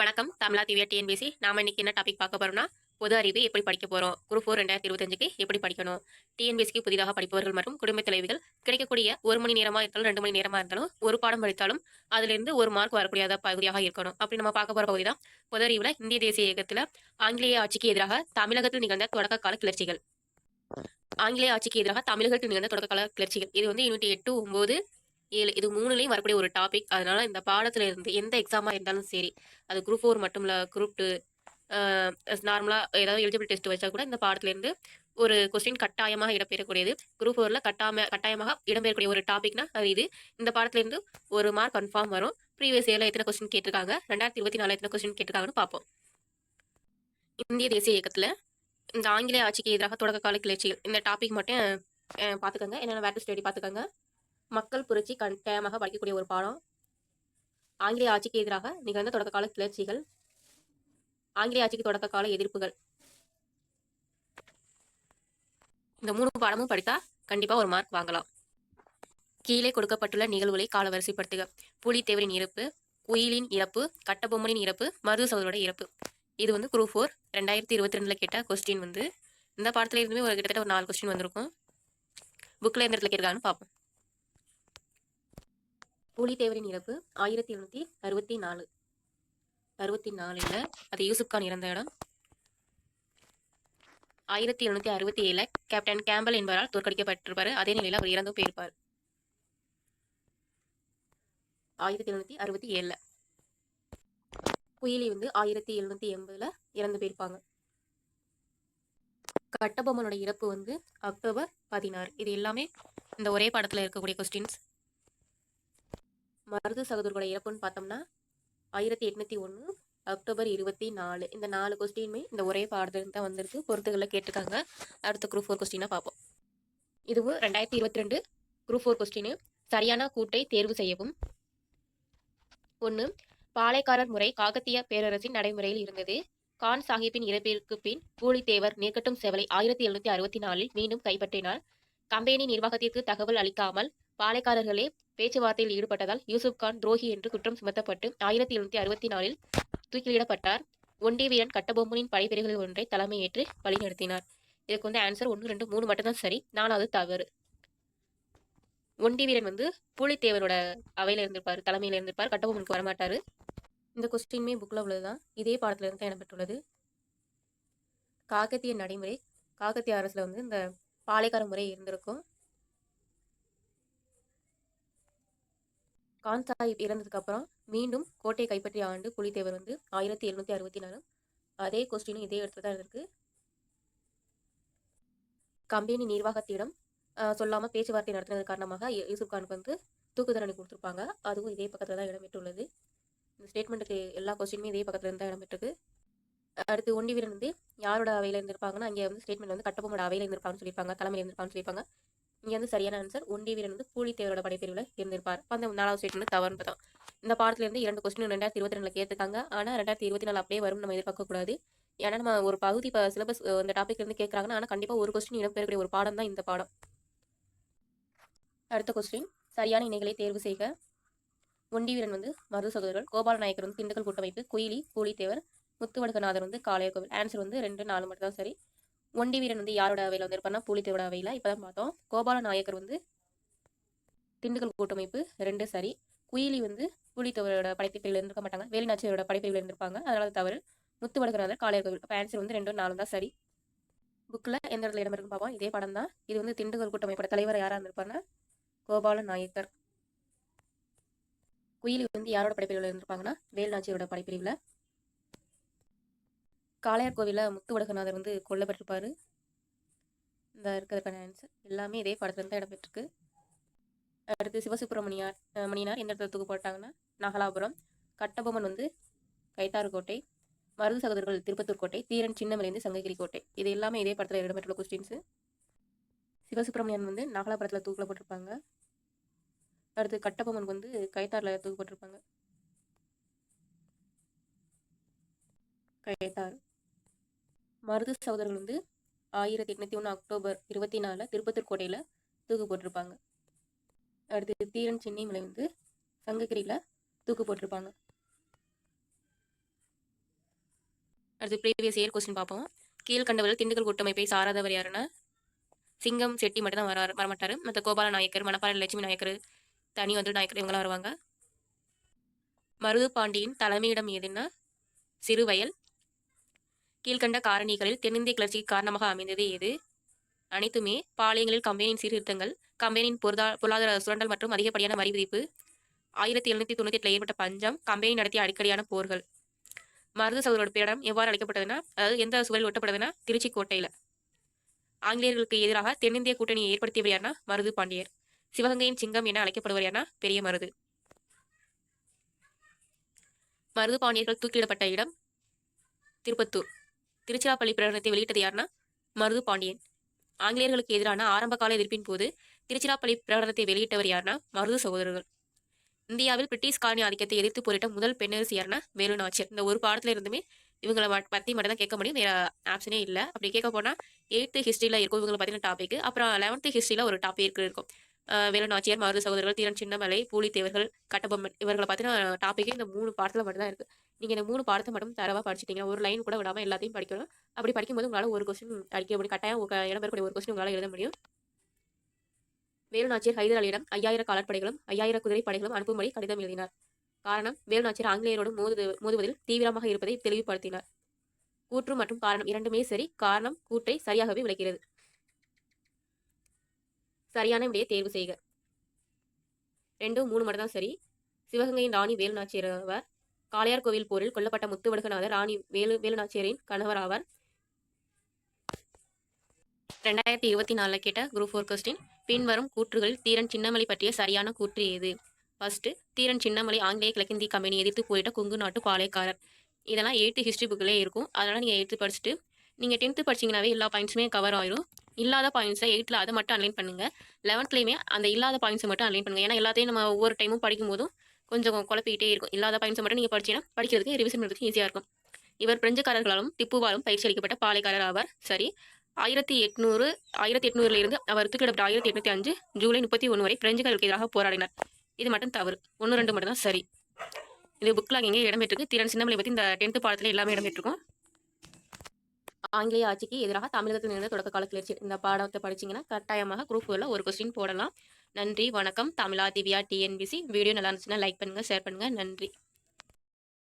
வணக்கம். தமிழா திவ்யா டிஎன்பிசி. நாம இன்னைக்கு என்ன டாபிக் பார்க்க போறோம்னா பொது அறிவு எப்படி படிக்க போறோம்? குரூப் ஃபோர் ரெண்டாயிரத்தி இருபத்தஞ்சுக்கு எப்படி படிக்கணும்? டிஎன்பிசிக்கு புதிதாக படிப்பவர்கள் மற்றும் குடும்ப தலைவிகள் கிடைக்கக்கூடிய ஒரு மணி நேரமா இருந்தாலும் ரெண்டு மணி நேரமா இருந்தாலும் ஒரு பாடம் படித்தாலும் அதிலிருந்து ஒரு மார்க் வரக்கூடிய பகுதியாக இருக்கணும். அப்படி நம்ம பார்க்க போற பகுதி தான் பொது அறிவுல இந்திய தேசிய இயக்கத்துல ஆங்கிலேய ஆட்சிக்கு எதிராக தமிழகத்தில் நிகழ்ந்த தொடக்க கால கிளர்ச்சிகள். ஆங்கிலேய ஆட்சிக்கு எதிராக தமிழகத்தில் நிகழ்ந்த தொடக்க கால கிளர்ச்சிகள். இது வந்து யூனிட் எட்டு ஒன்பது ஏழு இது மூணுலேயும் வரக்கூடிய ஒரு டாபிக் அதனால இந்த பாடத்துல இருந்து எந்த எக்ஸாமா இருந்தாலும் சரி அது குரூப் ஃபோர் மட்டும் இல்லை குரூப் டூ நார்மலாக ஏதாவது எலிஜிபிள் டெஸ்ட் வச்சா கூட இந்த பாடத்துலேருந்து ஒரு கொஸ்டின் கட்டாயமாக இடம்பெறக்கூடியது. குரூப் ஃபோரில் கட்டாம கட்டாயமாக இடம்பெறக்கூடிய ஒரு டாபிக்னா அது இது. இந்த பாடத்துலேருந்து ஒரு மார்க் கன்ஃபார்ம் வரும். ப்ரீவியஸ் இயரில் எத்தனை கொஸ்டின் கேட்டிருக்காங்க? ரெண்டாயிரத்தி இருபத்தி நாலு எத்தனை கொஸ்டின் கேட்டிருக்காங்கன்னு பார்ப்போம். இந்திய தேசிய இயக்கத்தில் இந்த ஆங்கிலேய ஆட்சிக்கு எதிராக தொடக்க கால கிளர்ச்சிகள் இந்த டாபிக் மட்டும் பார்த்துக்கோங்க. என்னென்ன வேட்டு ஸ்டடி பார்த்துக்கோங்க. மக்கள் புரட்சி கட்டாயமாக படிக்கக்கூடிய ஒரு பாடம். ஆங்கிலேய ஆட்சிக்கு எதிராக நிகழ்ந்த தொடக்க கால கிளர்ச்சிகள். ஆங்கிலேய ஆட்சிக்கு தொடக்க கால எதிர்ப்புகள். இந்த மூணு பாடமும் படித்தா கண்டிப்பா ஒரு மார்க் வாங்கலாம். கீழே கொடுக்கப்பட்டுள்ள நிகழ்வுகளை காலவரிசைப்படுத்துக. புலித்தேவரின் இறப்பு குயிலின் இறப்பு கட்டபொம்மனின் இறப்பு மருது சோதரோட இறப்பு. இது வந்து குரூப் ஃபோர் ரெண்டாயிரத்தி இருபத்தி ரெண்டுல கேட்ட கொஸ்டின் வந்து இந்த பாடத்துல இருந்துமே ஒரு கிட்டத்தட்ட ஒரு நாலு கொஸ்டின் வந்திருக்கும். புக்ல எந்த இடத்துல கேட்கறான்னு பார்ப்போம். புலித்தேவரின் இறப்பு ஆயிரத்தி எழுநூத்தி அறுபத்தி நாலு அறுபத்தி நாலுல அது யூசுப் கான் இறந்த இடம். ஆயிரத்தி எழுநூத்தி அறுபத்தி ஏழுல கேப்டன் கேம்பல் என்பவரால் தோற்கடிக்கப்பட்டிருப்பார். அதே நிலையில் அவர் இறந்தும் போயிருப்பார். ஆயிரத்தி எழுநூத்தி அறுபத்தி ஏழுல குயிலி வந்து ஆயிரத்தி எழுநூத்தி எண்பதுல இறந்து போயிருப்பாங்க. கட்டபொம்மனோட இறப்பு வந்து அக்டோபர் பதினாறு. இது எல்லாமே இந்த ஒரே படத்தில் இருக்கக்கூடிய கொஸ்டின்ஸ் மருது சகோதரர்களோட இறப்புன்னு பார்த்தோம்னா ஆயிரத்தி எட்நூத்தி ஒன்று அக்டோபர் இருபத்தி நாலு. இந்த நாலு கொஸ்டினுமே இந்த ஒரே பாடத்துல தான் வந்திருக்கு. பொறுத்துகளில் கேட்டிருக்காங்க. அடுத்த குரூப் ஃபோர் கொஸ்டினாக பார்ப்போம். இதுவும் ரெண்டாயிரத்தி இருபத்தி ரெண்டு குரூப் ஃபோர் கொஸ்டின் சரியான கூட்டை தேர்வு செய்யவும். ஒன்று பாளையக்காரர் முறை காகத்திய பேரரசின் நடைமுறையில் இருந்தது. கான் சாஹிப்பின் இறப்பிற்கு பின் பூலித்தேவர் நீர்க்கட்டும் செவலை ஆயிரத்தி எழுநூத்தி அறுபத்தி நாலில் மீண்டும் கைப்பற்றினார். கம்பெனி நிர்வாகத்திற்கு தகவல் அளிக்காமல் பாளையக்காரர்களே பேச்சுவார்த்தையில் ஈடுபட்டதால் யூசுப் கான் துரோகி என்று குற்றம் சுமத்தப்பட்டு ஆயிரத்தி எழுநூத்தி அறுபத்தி நாலில் தூக்கிலிடப்பட்டார். ஒண்டி வீரன் கட்டபொம்மனின் படைப்பிரிவுகளில் ஒன்றை தலைமையேற்று வழிநடத்தினார். இதுக்கு வந்து ஆன்சர் ஒன்று ரெண்டு மூணு மட்டும்தான் சரி. நாலாவது தவறு. ஒண்டி வீரன் வந்து பூலித்தேவரோட அவையில் இருந்திருப்பார் தலைமையில் இருந்திருப்பார். கட்டபொம்மனுக்கு வரமாட்டார். இந்த கொஸ்டின்மே புக்கில் உள்ளதுதான். இதே பாடத்திலிருந்து தான் இடம்பெற்றுள்ளது காக்கத்திய நடைமுறை காக்கத்திய அரசில் வந்து இந்த பாலைக்கார முறை இருந்திருக்கும். கான் சாஹிப் இறந்ததுக்கப்புறம் மீண்டும் கோட்டையை கைப்பற்றிய ஆண்டு புலித்தேவர் வந்து ஆயிரத்தி எழுநூத்தி அறுபத்தி நாலு அதே கொஸ்டினும் இதே இடத்துல தான் இருக்கு. கம்பெனி நிர்வாகத்திடம் சொல்லாமல் பேச்சுவார்த்தை நடத்தினது காரணமாக யூசுப் கானுக்கு வந்து தூக்கு தண்டனை கொடுத்துருப்பாங்க. அதுவும் இதே பக்கத்தில் தான் இடம்பெற்றுள்ளது. இந்த ஸ்டேட்மெண்ட்டுக்கு எல்லா கொஸ்டினுமே இதே பக்கத்துல இருந்து தான் இடம்பெற்றிருக்கு. அடுத்து ஒண்டி வீரன் வந்து யாரோட அவையில இருந்திருப்பாங்கன்னா அங்கே வந்து ஸ்டேட்மெண்ட் வந்து கட்டபொம்மோட அவையில இருந்திருப்பாங்கன்னு சொல்லியிருப்பாங்க தலைமையில் இருந்திருப்பாங்கன்னு சொல்லியிருப்பாங்க. இங்க வந்து சரியான ஆன்சர் ஒண்டி வீரன் வந்து பூலித்தேவரோட படைப்பிரிவில் இருந்திருப்பார். அந்த நாலாவது ஸ்டேட்மெண்ட் தவறுன்னு பார்த்தோம். இந்த பாடத்துல இருந்து இரண்டு கொஸ்டின் ரெண்டாயிரத்தி இருபத்தி ரெண்டுல கேட்டிருக்காங்க. ஆனா ரெண்டாயிரத்தி இருபத்தி நாலு அப்படியே வரும் நம்ம எதிர்பார்க்க கூடாது ஏன்னா நம்ம ஒரு பகுதி இப்போ சிலபஸ் இந்த டாபிக்ல இருந்து கேட்கறாங்கன்னா ஆனா கண்டிப்பா ஒரு கொஸ்டின் இடம்பெறக்கூடிய ஒரு பாடம் தான் இந்த பாடம். அடுத்த கொஸ்டின் சரியான இணைகளை தேர்வு செய்க. ஒண்டி வீரன் வந்து மருது சகோதரர்கள் கோபால நாயக்கர் வந்து திண்டுக்கல் கூட்டமைப்பு குயிலி கூலித்தேவர் முத்துவடுகநாதர் வந்து காளையர் கோவில் ஆன்சர் வந்து ரெண்டு நாலு மட்டும் தான் சரி. ஒண்டி வீரன் வந்து யாரோட அவையில் வந்திருப்பார்னா பூலித்தேவோட அவையில். இப்பதான் பார்த்தோம். கோபால நாயக்கர் வந்து திண்டுக்கல் கூட்டமைப்பு ரெண்டு சரி. குயிலி வந்து பூலித்தேவரோட படைப்பிரிவில் இருந்திருக்க மாட்டாங்க. வேலுநாச்சியரோட படைப்பிரிவில் இருந்திருப்பாங்க. அதனால தவறு. முத்து முத்துவடுகநாதர் காளைய கோவில். அப்போ ஆன்சர் வந்து ரெண்டும் நாலும் தான் சரி புக்கில் எந்த இடத்துல இடம் இருக்குன்னு பார்ப்போம். இதே படம் தான் இது வந்து திண்டுக்கல் கூட்டமைப்போட தலைவர் யாராக இருந்திருப்பாருன்னா கோபால நாயக்கர். குயிலி வந்து யாரோட படைப்பிரிவில் இருந்திருப்பாங்கன்னா வேலுநாச்சியரோட படைப்பிரிவில். காளையார் கோவிலில் முத்துவடகநாதர் வந்து கொல்லப்பட்டிருப்பார் இந்த இருக்கிறதுக்கான ஆன்சர் எல்லாமே இதே படத்துல இருந்து தான் இடம்பெற்றிருக்கு. அடுத்து சிவசுப்பிரமணியார் மணியனார் எந்த இடத்துல தூக்கு போட்டாங்கன்னா நாகலாபுரம் கட்டபொம்மன் வந்து கைத்தாறு கோட்டை மருது சகோதரர்கள் திருப்பத்தூர் கோட்டை தீரன் சின்னமலைந்து சங்ககிரி கோட்டை. இது எல்லாமே இதே படத்தில் இடம்பெற்றுள்ள கொஸ்டின்ஸு சிவசுப்பிரமணியன் வந்து நாகலாபுரத்தில் தூக்கில் போட்டிருப்பாங்க. அடுத்து கட்டபொம்மன் வந்து கைத்தாரில் தூக்கு போட்டிருப்பாங்க. கைத்தார் மருது சகோதரர்கள் வந்து ஆயிரத்தி எட்நூத்தி ஒன்று அக்டோபர் இருபத்தி நாலில் திருப்பத்தூர் கோட்டையில் தூக்கு போட்டிருப்பாங்க. அடுத்து தீரன் சின்னிமலை வந்து சங்ககிரியில் தூக்கு போட்டிருப்பாங்க. அடுத்து ப்ரீவியஸ் இயர் கொஸ்டின் பார்ப்போம். கீழ்கண்டவர்கள் திண்டுக்கல் கூட்டமைப்பை சாராதவர் யாருன்னா? சிங்கம் செட்டி மட்டும் தான் வர வரமாட்டார் மற்ற கோபால நாயக்கர் மணப்பாறை லட்சுமி நாயக்கர் தனி வந்து நாயக்கர் இவங்களாம் வருவாங்க. மருது பாண்டியின் தலைமையிடம் எதுன்னா சிறுவயல் கீழ்கண்ட காரணிகளில் தென்னிந்திய கிளர்ச்சிக்கு காரணமாக அமைந்தது எது அனைத்துமே பாளையங்களில் கம்பெனியின் சீர்திருத்தங்கள் கம்பெனியின் பொருளா பொருளாதார சுரண்டல் மற்றும் அதிகப்படியான வரி விதிப்பு ஆயிரத்தி எழுநூத்தி தொண்ணூத்தி எட்டில் ஏற்பட்ட பஞ்சம் கம்பெனி நடத்திய அடிக்கடியான போர்கள். மருது சகோதரோட பேடம் எவ்வாறு அழைக்கப்பட்டதுன்னா அதாவது எந்த சுவரில் ஒட்டப்பட்டதுன்னா திருச்சி கோட்டையில. ஆங்கிலேயர்களுக்கு எதிராக தென்னிந்திய கூட்டணியை ஏற்படுத்தியவர் யாருன்னா மருது பாண்டியர். சிவகங்கையின் சிங்கம் என அழைக்கப்படுவர் யாருன்னா பெரிய மருது. மருது பாண்டியர்கள் தூக்கிலிடப்பட்ட இடம் திருப்பத்தூர். திருச்சிராப்பள்ளி பிரகடனத்தை வெளியிட்டது யாருன்னா மருது பாண்டியன். ஆங்கிலேயர்களுக்கு எதிரான ஆரம்ப கால எதிர்ப்பின் போது திருச்சிராப்பள்ளி பிரகடனத்தை வெளியிட்டவர் யாருன்னா மருது சகோதரர்கள். இந்தியாவில் பிரிட்டிஷ் காலனி ஆதிக்கத்தை எதிர்த்து போரிட்ட முதல் பெண்ணரசு யாருன்னா வேலு நாச்சியர் இந்த ஒரு பாடத்துல இருந்துமே இவங்களை மட்- மட்டும் தான் கேட்க முடியும். வேற ஆப்ஷனே இல்லை. அப்படி கேட்க போனால் எயித்து ஹிஸ்ட்ரியில் இருக்கும் இவங்களை பற்றின டாபிக் அப்புறம் லெவன்த்து ஹிஸ்ட்ரியில் ஒரு டாபிக் இருக்கும். வேலுநாச்சியார் மருது சகோதரர்கள் தீரன் சின்னமலை பூலித்தேவர்கள் கட்டபொம்மன் இவர்களை பற்றின டாபிக்கே இந்த மூணு பாடத்தில் மட்டும்தான் இருக்குது நீங்கள் இந்த மூணு பாடத்தை மட்டும் தரவாக படிச்சிட்டீங்க. ஒரு லைன் கூட விடாமல் எல்லாத்தையும் படிக்கணும். அப்படி படிக்கும்போது உங்களால் ஒரு கொஸ்டின் அடிக்க முடியும். கட்டாயம் உங்க இடம்பெறக்கூடிய ஒரு கொஸ்டின் உங்களால் எழுத முடியும். வேலுநாச்சியர் ஹைதர் அலியிடம் ஐயாயிரம் காலாட்படைகளும் ஐயாயிரம் குதிரை படைகளும் அனுப்பும்படி கடிதம் எழுதினார். காரணம் வேலுநாச்சியர் ஆங்கிலேயரோடு மோது மோதுவதில் தீவிரமாக இருப்பதை தெளிவுபடுத்தினார். கூற்று மற்றும் காரணம் இரண்டுமே சரி. காரணம் கூற்றை சரியாகவே விளக்கிறது. சரியான விடையை தேர்வு செய்க. ரெண்டும் மூணு மட்டும் தான் சரி. சிவகங்கையின் ராணி வேலுநாச்சியர் காளையார் கோவில் போரில் கொல்லப்பட்ட முத்துவடுகநாதர் ராணி வேலு வேலுநாச்சியரின் கணவர் ஆவார். ரெண்டாயிரத்தி இருபத்தி நாலில் கேட்ட குரூப் ஃபோர் கொஸ்டின் பின்வரும் கூற்றுகள் தீரன் சின்னமலை பற்றிய சரியான கூற்று எது ஃபர்ஸ்ட் தீரன் சின்னமலை ஆங்கிலேய கிழக்கிந்தி கம்பெனி எதிர்த்து போயிட்ட கொங்கு நாட்டு பாளையக்காரர் இதெல்லாம் எயித்து ஹிஸ்ட்ரி புக்கிலே இருக்கும். அதனால் நீங்கள் எயித்து படிச்சுட்டு நீங்கள் டென்த்து படிச்சீங்கன்னாவே எல்லா பாயிண்ட்ஸுமே கவர் ஆயிரும். இல்லாத பாயிண்ட்ஸை எயித்தில் அதை மட்டும் அன்லைன் பண்ணுங்க. லெவன்த்லேயுமே அந்த இல்லாத பாயிண்ட்ஸை மட்டும் அன்லைன் பண்ணுங்கள் ஏன்னா எல்லாத்தையும் நம்ம ஒவ்வொரு டைமும் படிக்கும்போதும் கொஞ்சம் குழப்பிக்கிட்டே இருக்கும். இல்லாத பாயிண்ட்ஸை மட்டும் நீங்கள் படிச்சீங்கன்னா படிக்கிறதுக்கு ரிவிஷன் பண்ணுறதுக்கு ஈஸியாக இருக்கும். இவர் பிரெஞ்சுக்காரர்களாலும் திப்புவாலும் பயிற்சி அளிக்கப்பட்ட பாலைக்காரர் ஆவார். சரி. ஆயிரத்தி எட்நூறு ஆயிரத்தி எட்நூறுல இருந்து அவர் தூக்கிடப்பட்ட ஆயிரத்தி எட்நூத்தி அஞ்சு ஜூலை முப்பத்தி ஒன்று வரை பிரெஞ்சுக்காரர்களுக்கு எதிராக போராடினார். இது மட்டும் தவறு. ஒன்று ரெண்டு மட்டும் தான் சரி. இது புக்கில் அங்கே இடம்பெற்றிருக்கு திறன் சின்னமலை பற்றி இந்த டென்த்து பாடத்தில் எல்லாமே இடம்பெற்றிருக்கும் ஆங்கிலேய ஆட்சிக்கு எதிராக தமிழகத்தில் இருந்த தொடக்க கால கிளர்ச்சி இந்த பாடத்தை படிச்சீங்கன்னா கட்டாயமாக குரூப் ஒரு கொஸ்டின் போடலாம். நன்றி வணக்கம். தமிழா திவ்யா டிஎன்பிசி. வீடியோ நல்லா இருந்துச்சுன்னா லைக் பண்ணுங்கள் ஷேர் பண்ணுங்கள் நன்றி.